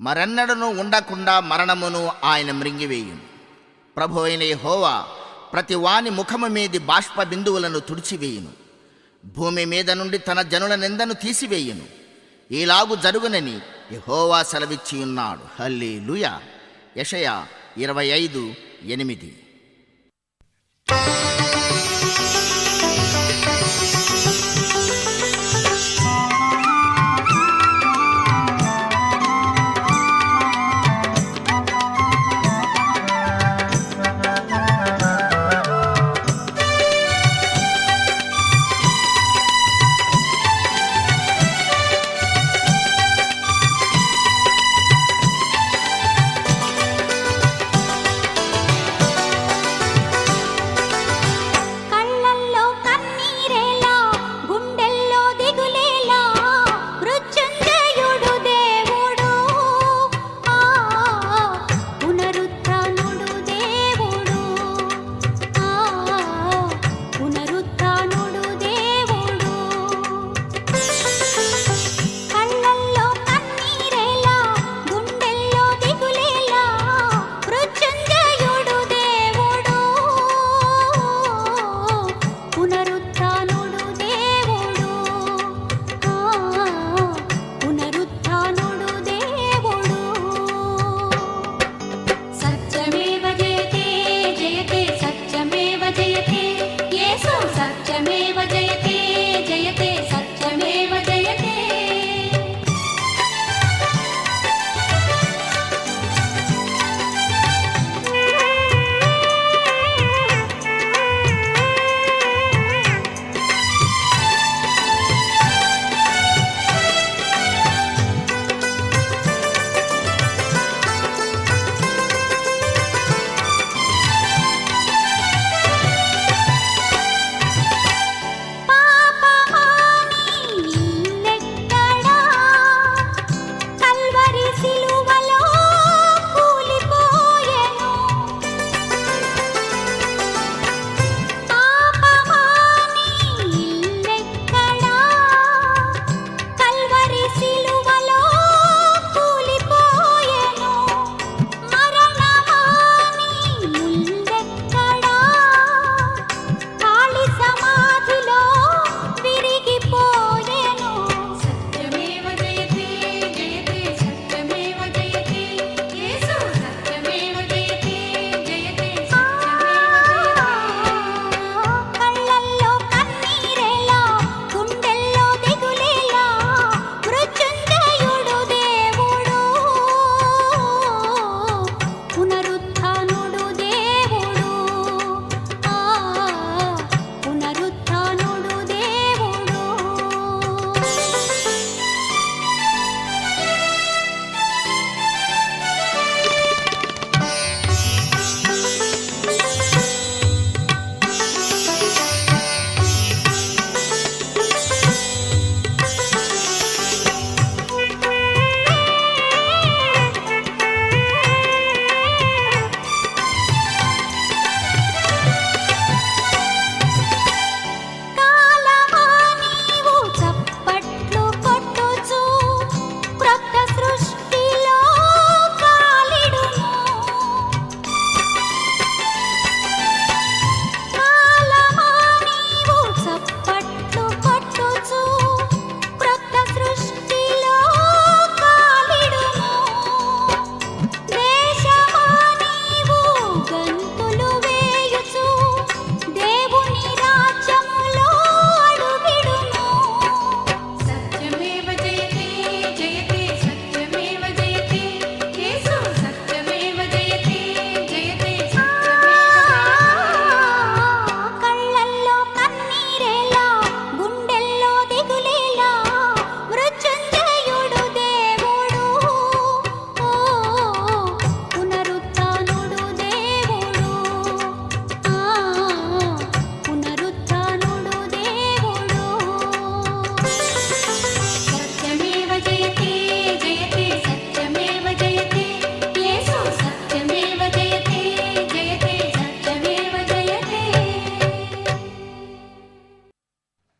మరెన్నడను ఉండకుండా మరణమును ఆయన మృంగివేయును. ప్రభు అయిన హోవా ప్రతి వాని ముఖము మీది బాష్ప బిందువులను తుడిచివేయును. భూమి మీద నుండి తన జనుల నిందను తీసివేయును. ఈలాగు జరుగునని యహోవా సెలవిచ్చి ఉన్నాడు. హల్లీ లుయా యషయా ఇరవై ఐదు ఎనిమిది.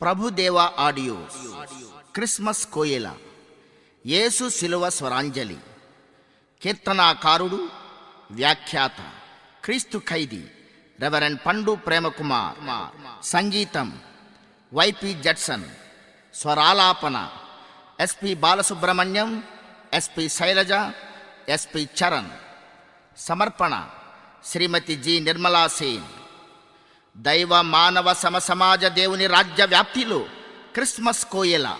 ప్రభుదేవ ఆడియో. క్రిస్మస్ కోయల. యేసు శిలువ స్వరాంజలి. కీర్తనాకారుడు వ్యాఖ్యాత. క్రీస్తు ఖైదీ. రెవరెండ్ పండు ప్రేమకుమార్. సంగీతం. YP Judson స్వరాలాపన. SP Balasubrahmanyam. SP Sailaja. SP Charan. సమర్పణ. శ్రీమతి జి. నిర్మలా సేన్. దైవ మానవ సమ సమాజ దేవుని రాజ్య వ్యాప్తిలో క్రిస్మస్ కోయల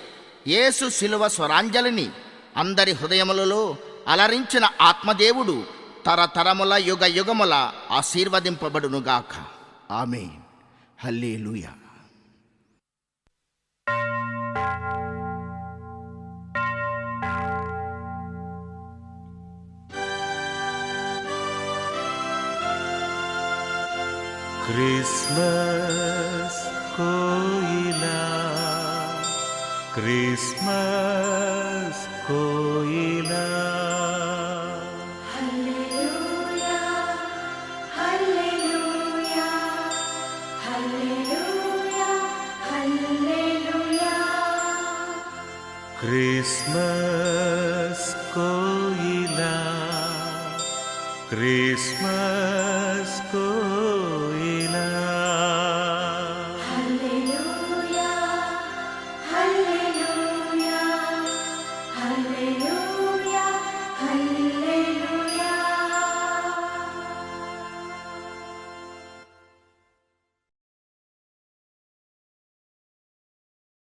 యేసు శిలువ స్వరాంజలిని అందరి హృదయములలో అలరించిన ఆత్మదేవుడు తరతరముల యుగ యుగముల ఆశీర్వదింపబడునుగాక. ఆమె హల్లేలూయా. ക്രിസ്മസ് കോയില ക്രിസ്മസ് കോയില ക്രിസ്മസ് കോയില ക്രിസ്മസ് കോയില